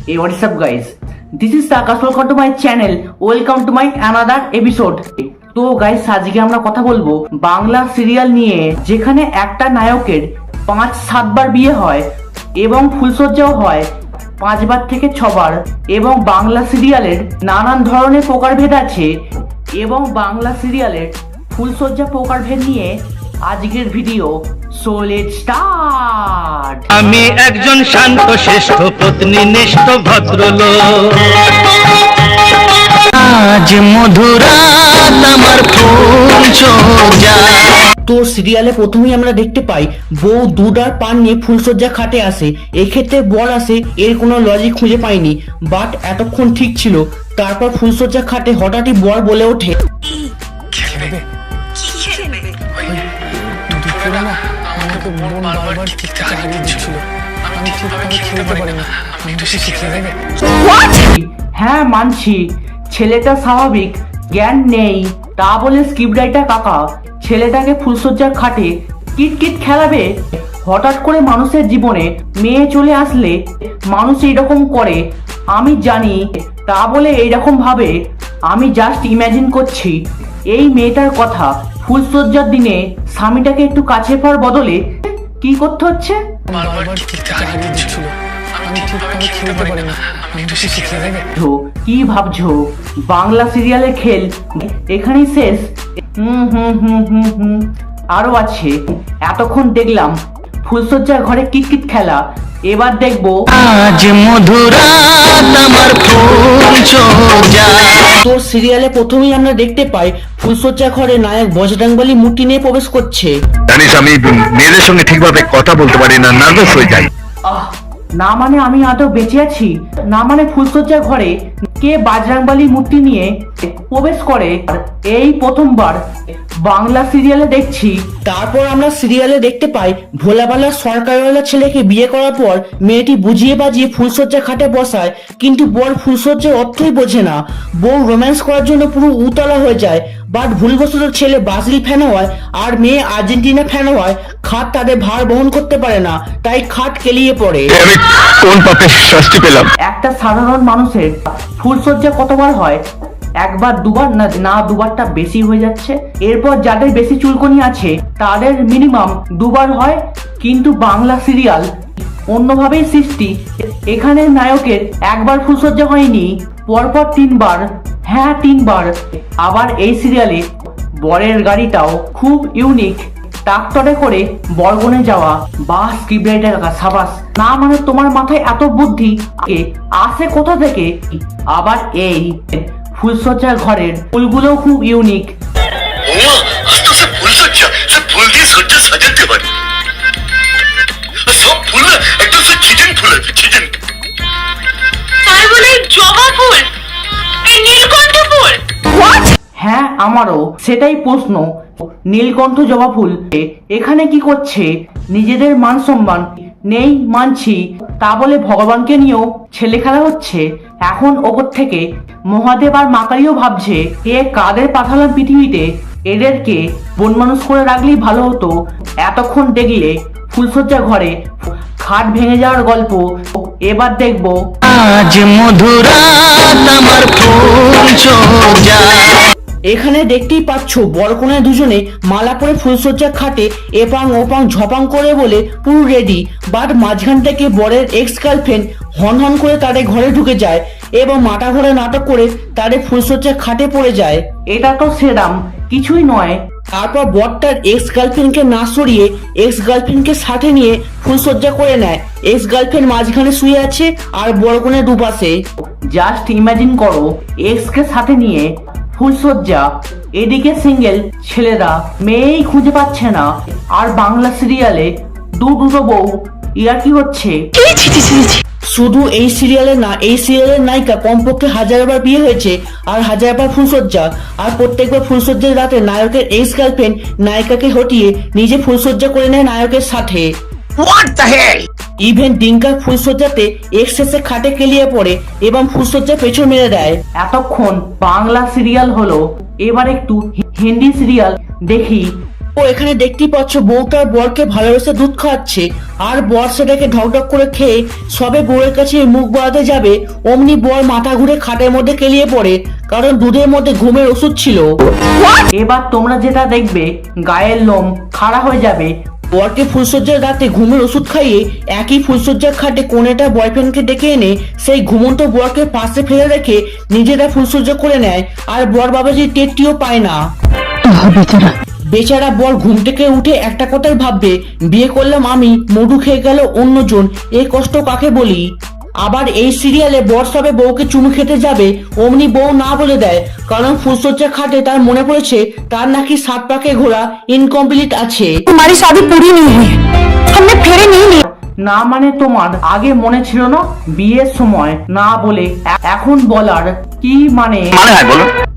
Hey, what's up, guys? This is Takas. Welcome to my channel. Welcome to my another episode. তো guys আজকে আমরা কথা বলব Bangla serial নিয়ে যেখানে একটা নায়কের পাঁচ সাতবার বিয়ে হয় এবং ফুলসজ্জাও হয় পাঁচবার থেকে ছবার এবং বাংলা সিরিয়ালের নানান ধরনের প্রকারভেদ আছে এবং বাংলা সিরিয়ালের ফুলসজ্জা প্রকারভেদ নিয়ে আজকের ভিডিও সোলেট স্টার্ট। আমি একজন শান্ত শ্রেষ্ঠ পত্নী নিষ্ঠ ভদ্রলোক। আজ মধুরাত আমার তো সিরিয়ালে প্রথমেই আমরা দেখতে পাই বউ দুডার পান নিয়ে ফুলসজ্জা খাটে আসে। এক্ষেত্রে বর আসে এর কোনো লজিক খুঁজে পাইনি বাট এতক্ষণ ঠিক ছিল। তারপর ফুলসজ্জা খাটে হঠাৎই বর বলে ওঠে হ্যাঁ মানছি। ছেলেটা স্বাভাবিক, জ্ঞান নেই। তা বলে স্ক্রিপ্ট রাইটার কাকা, ছেলেটাকে ফুলসজ্জার খাটে কিটকিট খেলাবে? হঠাৎ করে মানুষের জীবনে মেয়ে চলে আসলে মানুষ এইরকম করে। আমি জানি, তা বলে এইরকম ভাবে। আমি জাস্ট ইম্যাজিন করছি। এই মেয়েটার কথা ফুলসজ্জার দিনে স্বামীটাকে একটু কাছে পাওয়ার বদলে কি করতে হচ্ছে? কি ভাবছ? বাংলা সিরিয়ালের খেল এখানেই শেষ? হুম হুম হুম হুম হুম। আরও আছে। এতক্ষণ দেখলাম ফুলসজ্জার ঘরে কিটকিট খেলা। এবার দেখব আজ মধুরাত আমার ফুল তো সিরিয়ালে প্রথমেই আমরা দেখতে পাই ফুলসজ্জা ঘরে নায়ক বজরাঙ্গলি মুটি নিয়ে প্রবেশ করছে। জানিস আমি মেয়েদের সঙ্গে ঠিকভাবে কথা বলতে পারি না নার্ভাস হয়ে যাই। আহ না মানে আমি আদৌ বেঁচে আছি? না মানে ফুলসজ্জার ঘরে কে বাজরাংবালি মূর্তি নিয়ে প্রবেশ করে? এই প্রথমবার বাংলা সিরিয়ালে দেখছি। তারপর আমরা সিরিয়ালে দেখতে পাই ভোলাবালা সরকারওয়ালা ছেলেকে বিয়ে করার পর মেয়েটি বুঝিয়ে বাজিয়ে ফুলসজ্জা খাটে বসায় কিন্তু বর ফুলসজ্জার অর্থই বোঝে না। বউ রোম্যান্স করার জন্য পুরো উতলা হয়ে যায় বাট ভুলবশত ছেলে ব্রাজিল ফ্যান হয় আর মেয়ে আর্জেন্টিনা ফ্যান হয় খাট তাদের ভার বহন করতে পারে না তাই খাট কেলিয়ে পড়ে। আমি কোন পাপে শাস্তি পেলাম? একটা সাধারণ মানুষের ফুলসজ্জা কতবার হয়? একবার দুবার না না দুবারটা বেশি হয়ে যাচ্ছে। এরপর যাদের বেশি চুলকনি আছে, তাদের মিনিমাম দুবার হয়, কিন্তু বাংলা সিরিয়াল অন্যভাবেই সৃষ্টি। এখানে নায়কের একবার ফুলসজ্জা হয়নি, পরপর তিনবার হ্যাঁ তিনবার। আবার এই সিরিয়ালে বরের গাড়িটাও খুব ইউনিক ট্রাক্টরে করে বরগনে যাওয়া। বা স্ক্রিপ্ট রাইটার সাবাস। না মানে তোমার মাথায় এত বুদ্ধি আসে কোথা থেকে? আবার এই ফুলসজ্জার ঘরের ফুলগুলোও খুব ইউনিক ফুল সজ্জা সে ফুল দিয়ে সজ্জা সাজাতে পারে। সব ফুল না একদম সে চিকেন ফুল আছে চিকেন তাই বলে জবা ফুল? নীলকণ্ঠ ফুল? হ্যাঁ আমারও সেটাই প্রশ্ন। নীলকণ্ঠ জবা ফুল এখানে কি করছে? নিজেদের মান সম্মান নেই মানছি তা বলে ভগবানকে নিয়েও ছেলে খেলা হচ্ছে? এখন ওপর থেকে মহাদেব আর মাকারিও ভাবছে এ কাদের পাঠালাম পৃথিবীতে? এদেরকে বন মানুষ করে রাখলেই ভালো হতো। এতক্ষণ দেখলে ফুলসজ্জা ঘরে খাট ভেঙে যাওয়ার গল্প। এবার দেখব। আজ মধুরা আমার ফুল এখানে দেখতেই পাচ্ছ বরকনে দুজনে মালা পরে ফুলসজ্জা খাটে এপাং ওপাং ঝপাং করে বলে পুরো রেডি বাট মাঝখান থেকে বরের এক্স গার্লফ্রেন্ড হন হন করে তাদের ঘরে ঢুকে যায় এবং মাথা ঘরে নাটক করে তাদের ফুলসজ্জা খাটে পড়ে যায়। এটা তো সেরাম, কিছুই নয়। তারপর বরটার এক্স গার্লফ্রেন্ডকে না সরিয়ে এক্স গার্লফ্রেন্ডকে সাথে নিয়ে ফুলসজ্জা করে নেয়। এক্স গার্লফ্রেন্ড মাঝখানে শুয়ে আছে আর বরকনে দুপাশে। জাস্ট ইমাজিন করো এক্স কে সাথে নিয়ে ফুলসজ্জা এদিকে সিঙ্গেল ছেলেরা মেয়েই খুঁজে পাচ্ছে না। আর বাংলা সিরিয়ালে দু দুটো বউ ইয়ার কি হচ্ছে? শুধু এই সিরিয়ালে না, এই সিরিয়ালের নায়িকা কমপক্ষে হাজারবার বিয়ে হয়েছে আর হাজারবার ফুলসজ্জা আর প্রত্যেকবার ফুলসজ্জার রাতে নায়কের এক্স গার্লফ্রেন্ড নায়িকাকে হটিয়ে নিজে ফুলসজ্জা করে নেয় নায়কের সাথে। ইভেন ডিঙ্কা ফুলসজ্জাতে এক্স এসে খাটে কেলিয়ে পড়ে এবং ফুলসজ্জা পেছন মেরে দেয়। এতক্ষণ বাংলা সিরিয়াল হলো। এবার একটু হিন্দি সিরিয়াল দেখি। ও এখানে দেখতেই পাচ্ছ বউ বউটার বরকে ভালোবেসে দুধ খাওয়াচ্ছে। আর বর সেটাকে ঢকঢক করে খেয়ে সবে বউয়ের কাছে মুখ বাড়াতে যাবে অমনি বর মাথা ঘুরে খাটের মধ্যে কেলিয়ে পড়ে কারণ দুধের মধ্যে ঘুমের ওষুধ ছিল। এবার তোমরা যেটা দেখবে গায়ের লোম খাড়া হয়ে যাবে বরকে ফুলসজ্জার রাতে ঘুমের ওষুধ খাইয়ে একই ফুলসজ্জার খাটে কোনেটা বয়ফ্রেন্ডকে ডেকে এনে সেই ঘুমন্ত বরকে পাশে ফেলে রেখে নিজেরা ফুলসজ্জা করে নেয় আর বর বাবাজি টেটটিও পায় না। বেচারা বর ঘুম থেকে উঠে একটা কথাই ভাববে বিয়ে করলাম আমি মধু খেয়ে গেল অন্যজন এ কষ্ট কাকে বলি? আবার এই সিরিয়ালে বর সবে বউকে চুমু খেতে যাবে অমনি বউ না বলে দেয় কারণ ফুলসজ্জা খাটে তার মনে পড়েছে তার নাকি সাত পাকে ঘোরা ইনকমপ্লিট আছে हमारी शादी पूरी नहीं हुई हमने फेरे नहीं लिए না মানে তোমার আগে মনে ছিল না বিয়ের সময় না বলে এ- এখন বলার কি মানে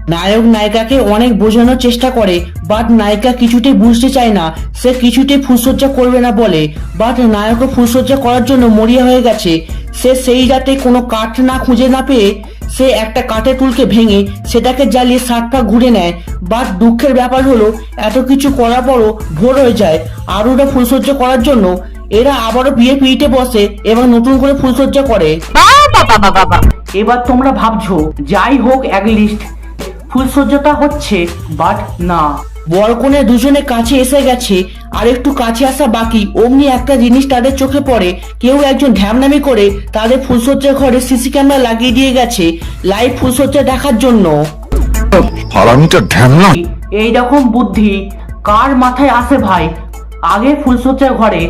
নায়ক নায়িকাকে অনেক বোঝানোর চেষ্টা করে বাট নায়িকা কিছুতেই বুঝতে চায় না। সে কিছুতেই ফুলসজ্জা করবে না বলে বাট নায়কও ফুলসজ্জা করার জন্য মরিয়া হয়ে গেছে। সে সেই রাতে কোনো কাঠ না খুঁজে না পেয়ে সে একটা কাঠের টুলকে ভেঙে সেটাকে জ্বালিয়ে সাত পা ঘুরে নেয়। বাট দুঃখের ব্যাপার হলো এত কিছু করার পরও ভোর হয়ে যায়। আর ওটা ফুলসজ্জা করার জন্য এরা আবারও বিয়ে পিড়িতে বসে এবং নতুন করে ফুলসজ্জা করে। এবার তোমরা ভাবছ যাই হোক এক লিস্ট ফুলসজ্জাটা হচ্ছে বাট না। বরকনে দুজনে কাছে এসে গেছে আর একটু কাছে আসা বাকি। অমনি একটা জিনিস তাদের চোখে পড়ে কেউ একজন ঢ্যামনামি করে তাদের ফুলসজ্জার ঘরে সিসি ক্যামেরা লাগিয়ে দিয়ে গেছে লাইভ ফুলসজ্জা দেখার জন্য। হারামিটা ঢ্যামনা। এই রকম বুদ্ধি কার মাথায় আসে ভাই? আগে ফুলসজ্জার ঘরে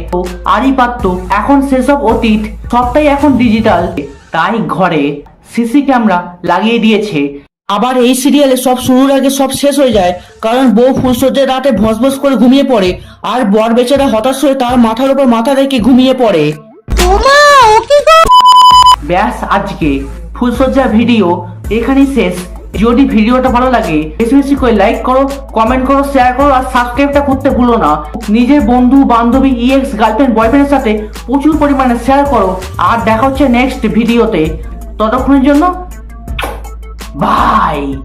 আরই পারতো এখন সেসব অতীত সবটাই এখন ডিজিটাল তাই ঘরে সিসি ক্যামেরা লাগিয়ে দিয়েছে। আবার এই সিরিয়ালে সব শুরুর আগে সব শেষ হয়ে যায়। কারণ বউ ফুলসজ্জার রাতে ভসভস করে ঘুমিয়ে পড়ে আর বর বেচারা হতাশ হয়ে তার মাথার উপর মাথা রেখে ঘুমিয়ে পড়ে। ব্যাস আজকে ফুলসজ্জা ভিডিও এখানেই শেষ। যদি ভিডিওটা ভালো লাগে বেশি বেশি করে লাইক করো কমেন্ট করো শেয়ার করো আর সাবস্ক্রাইবটা করতে ভুলো না। নিজের বন্ধু বান্ধবী ইএক্স গার্লফ্রেন্ড বয়ফ্রেন্ডের সাথে প্রচুর পরিমাণে শেয়ার করো। আর দেখা হচ্ছে নেক্সট ভিডিওতে ততক্ষণের জন্য Bye!